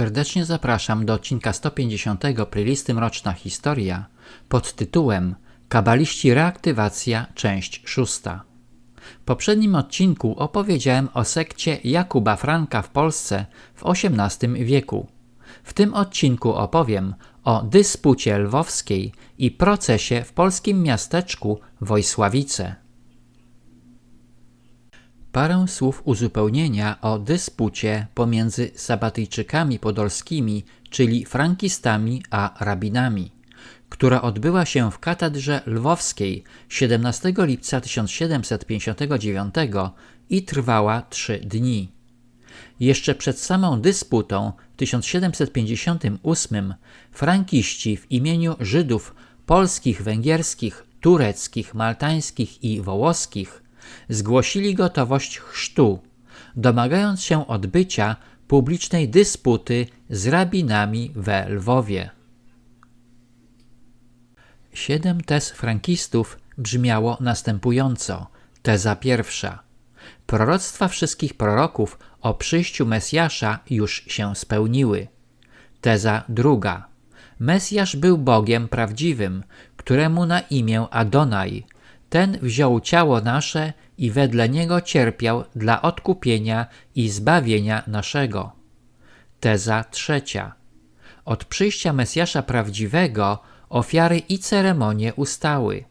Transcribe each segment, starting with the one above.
Serdecznie zapraszam do odcinka 150 playlisty Mroczna Historia pod tytułem Kabaliści Reaktywacja, część szósta. W poprzednim odcinku opowiedziałem o sekcie Jakuba Franka w Polsce w XVIII wieku. W tym odcinku opowiem o dyspucie lwowskiej i procesie w polskim miasteczku Wojsławice. Parę słów uzupełnienia o dyspucie pomiędzy Sabatyjczykami podolskimi, czyli frankistami, a rabinami, która odbyła się w katedrze lwowskiej 17 lipca 1759 i trwała trzy dni. Jeszcze przed samą dysputą w 1758 frankiści w imieniu Żydów polskich, węgierskich, tureckich, maltańskich i wołoskich zgłosili gotowość chrztu, domagając się odbycia publicznej dysputy z rabinami we Lwowie. Siedem tez frankistów brzmiało następująco. Teza pierwsza. Proroctwa wszystkich proroków o przyjściu Mesjasza już się spełniły. Teza druga. Mesjasz był Bogiem prawdziwym, któremu na imię Adonai. Ten wziął ciało nasze i wedle niego cierpiał dla odkupienia i zbawienia naszego. Teza trzecia. Od przyjścia Mesjasza prawdziwego ofiary i ceremonie ustały.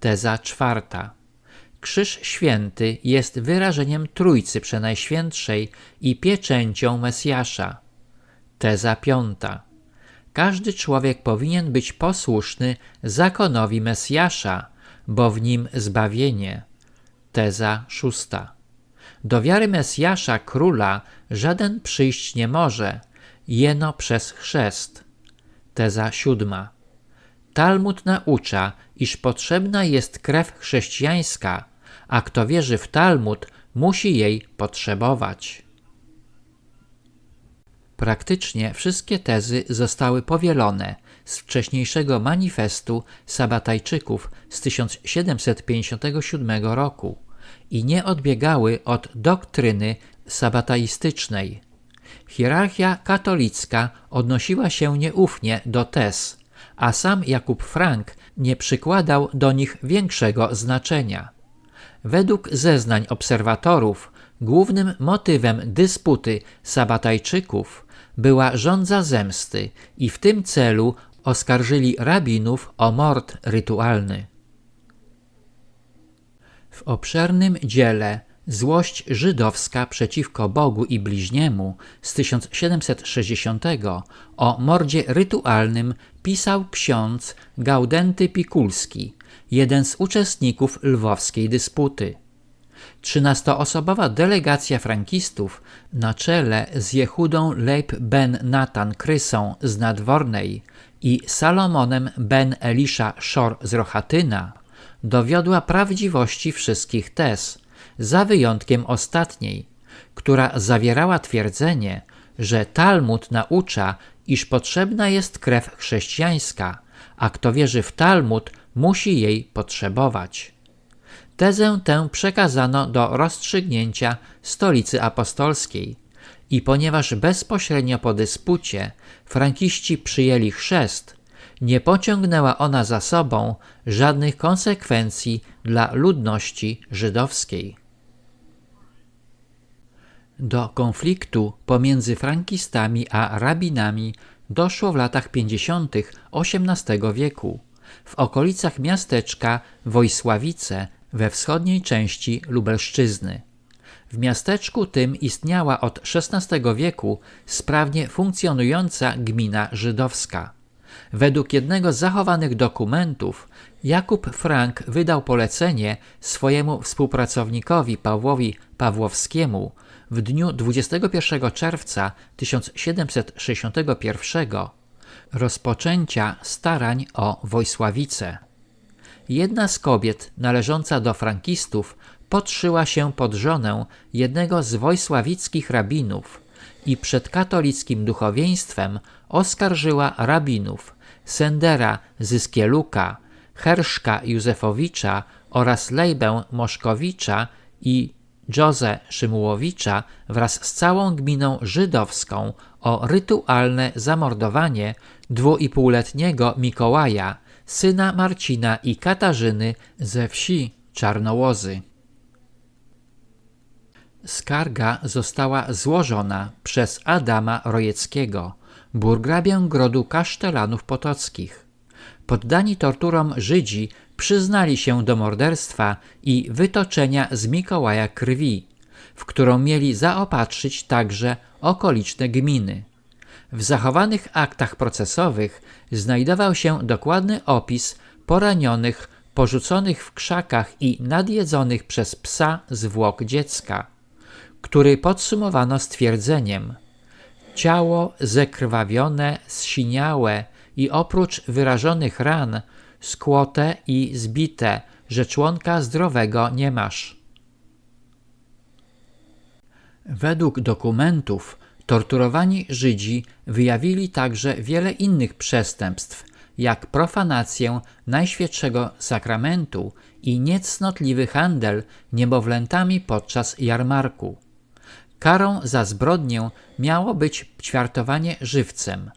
Teza czwarta. Krzyż święty jest wyrażeniem Trójcy Przenajświętszej i pieczęcią Mesjasza. Teza piąta. Każdy człowiek powinien być posłuszny zakonowi Mesjasza, bo w nim zbawienie. Teza szósta. Do wiary Mesjasza króla żaden przyjść nie może, jeno przez chrzest. Teza siódma. Talmud naucza, iż potrzebna jest krew chrześcijańska, a kto wierzy w Talmud, musi jej potrzebować. Praktycznie wszystkie tezy zostały powielone z wcześniejszego manifestu Sabatajczyków z 1757 roku i nie odbiegały od doktryny sabataistycznej. Hierarchia katolicka odnosiła się nieufnie do tez, a sam Jakub Frank nie przykładał do nich większego znaczenia. Według zeznań obserwatorów, głównym motywem dysputy Sabatajczyków była żądza zemsty i w tym celu oskarżyli rabinów o mord rytualny. W obszernym dziele Złość żydowska przeciwko Bogu i bliźniemu z 1760 o mordzie rytualnym pisał ksiądz Gaudenty Pikulski, jeden z uczestników lwowskiej dysputy. Trzynastoosobowa delegacja frankistów na czele z Jehudą Leib ben Natan Krysą z Nadwornej i Salomonem ben Elisha Szor z Rochatyna dowiodła prawdziwości wszystkich tez, za wyjątkiem ostatniej, która zawierała twierdzenie, że Talmud naucza, iż potrzebna jest krew chrześcijańska, a kto wierzy w Talmud, musi jej potrzebować. Tezę tę przekazano do rozstrzygnięcia stolicy apostolskiej i ponieważ bezpośrednio po dyspucie frankiści przyjęli chrzest, nie pociągnęła ona za sobą żadnych konsekwencji dla ludności żydowskiej. Do konfliktu pomiędzy frankistami a rabinami doszło w latach 50. XVIII wieku w okolicach miasteczka Wojsławice we wschodniej części Lubelszczyzny. W miasteczku tym istniała od XVI wieku sprawnie funkcjonująca gmina żydowska. Według jednego z zachowanych dokumentów Jakub Frank wydał polecenie swojemu współpracownikowi Pawłowi Pawłowskiemu w dniu 21 czerwca 1761 rozpoczęcia starań o Wojsławice. Jedna z kobiet należąca do frankistów podszyła się pod żonę jednego z wojsławickich rabinów i przed katolickim duchowieństwem oskarżyła rabinów Sendera Zyskieluka, Herszka Józefowicza oraz Lejbę Moszkowicza i Jose Szymułowicza wraz z całą gminą żydowską o rytualne zamordowanie dwuipółletniego Mikołaja, syna Marcina i Katarzyny ze wsi Czarnołozy. Skarga została złożona przez Adama Rojeckiego, burgrabię grodu Kasztelanów Potockich. Poddani torturom Żydzi przyznali się do morderstwa i wytoczenia z Mikołaja krwi, w którą mieli zaopatrzyć także okoliczne gminy. W zachowanych aktach procesowych znajdował się dokładny opis poranionych, porzuconych w krzakach i nadjedzonych przez psa zwłok dziecka, który podsumowano stwierdzeniem: Ciało zekrwawione, zsiniałe i oprócz wyrażonych ran, skłote i zbite, że członka zdrowego nie masz. Według dokumentów torturowani Żydzi wyjawili także wiele innych przestępstw, jak profanację Najświętszego Sakramentu i niecnotliwy handel niemowlętami podczas jarmarku. Karą za zbrodnię miało być ćwiartowanie żywcem,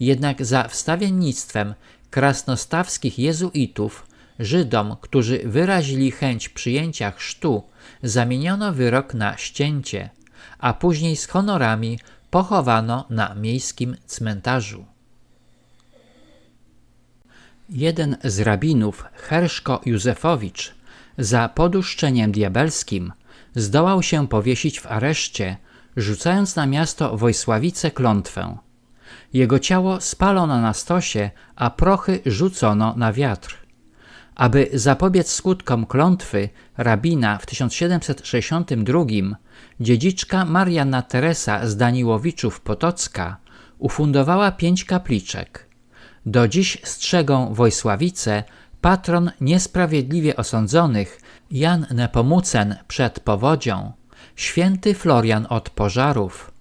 jednak za wstawiennictwem krasnostawskich jezuitów Żydom, którzy wyrazili chęć przyjęcia chrztu, zamieniono wyrok na ścięcie, a później z honorami pochowano na miejskim cmentarzu. Jeden z rabinów, Herszko Józefowicz, za poduszczeniem diabelskim zdołał się powiesić w areszcie, rzucając na miasto Wojsławice klątwę. Jego ciało spalono na stosie, a prochy rzucono na wiatr. Aby zapobiec skutkom klątwy rabina w 1762 dziedziczka Marianna Teresa z Daniłowiczów Potocka ufundowała pięć kapliczek. Do dziś strzegą Wojsławice patron niesprawiedliwie osądzonych Jan Nepomucen przed powodzią, święty Florian od pożarów,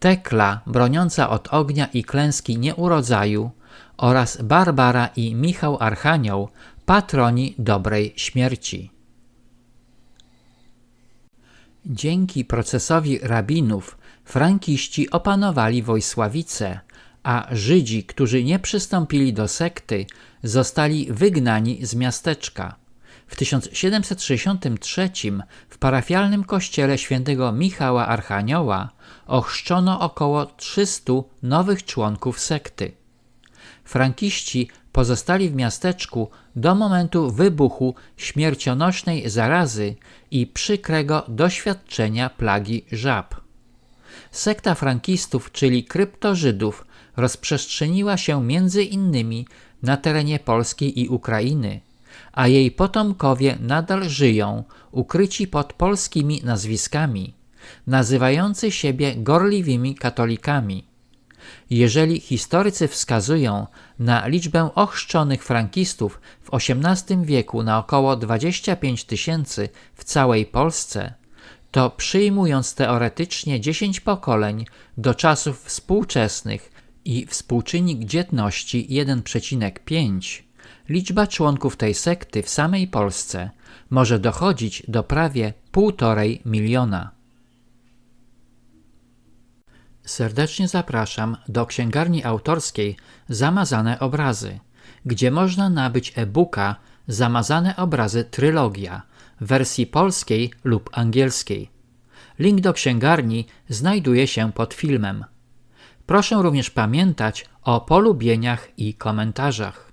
Tekla broniąca od ognia i klęski nieurodzaju oraz Barbara i Michał Archanioł, patroni dobrej śmierci. Dzięki procesowi rabinów frankiści opanowali Wojsławice, a Żydzi, którzy nie przystąpili do sekty, zostali wygnani z miasteczka. W 1763 w parafialnym kościele świętego Michała Archanioła ochrzczono około 300 nowych członków sekty. Frankiści pozostali w miasteczku do momentu wybuchu śmiercionośnej zarazy i przykrego doświadczenia plagi żab. Sekta frankistów, czyli kryptożydów, rozprzestrzeniła się między innymi na terenie Polski i Ukrainy, a jej potomkowie nadal żyją, ukryci pod polskimi nazwiskami, nazywający siebie gorliwymi katolikami. Jeżeli historycy wskazują na liczbę ochrzczonych frankistów w XVIII wieku na około 25 tysięcy w całej Polsce, to przyjmując teoretycznie 10 pokoleń do czasów współczesnych i współczynnik dzietności 1,5, liczba członków tej sekty w samej Polsce może dochodzić do prawie 1,5 miliona. Serdecznie zapraszam do księgarni autorskiej Zamazane Obrazy, gdzie można nabyć e-booka Zamazane Obrazy Trylogia w wersji polskiej lub angielskiej. Link do księgarni znajduje się pod filmem. Proszę również pamiętać o polubieniach i komentarzach.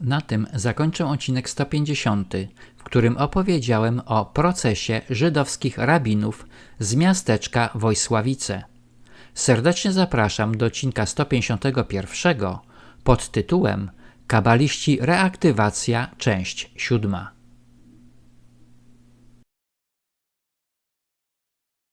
Na tym zakończę odcinek 150, w którym opowiedziałem o procesie żydowskich rabinów z miasteczka Wojsławice. Serdecznie zapraszam do odcinka 151 pod tytułem Kabaliści Reaktywacja, część siódma.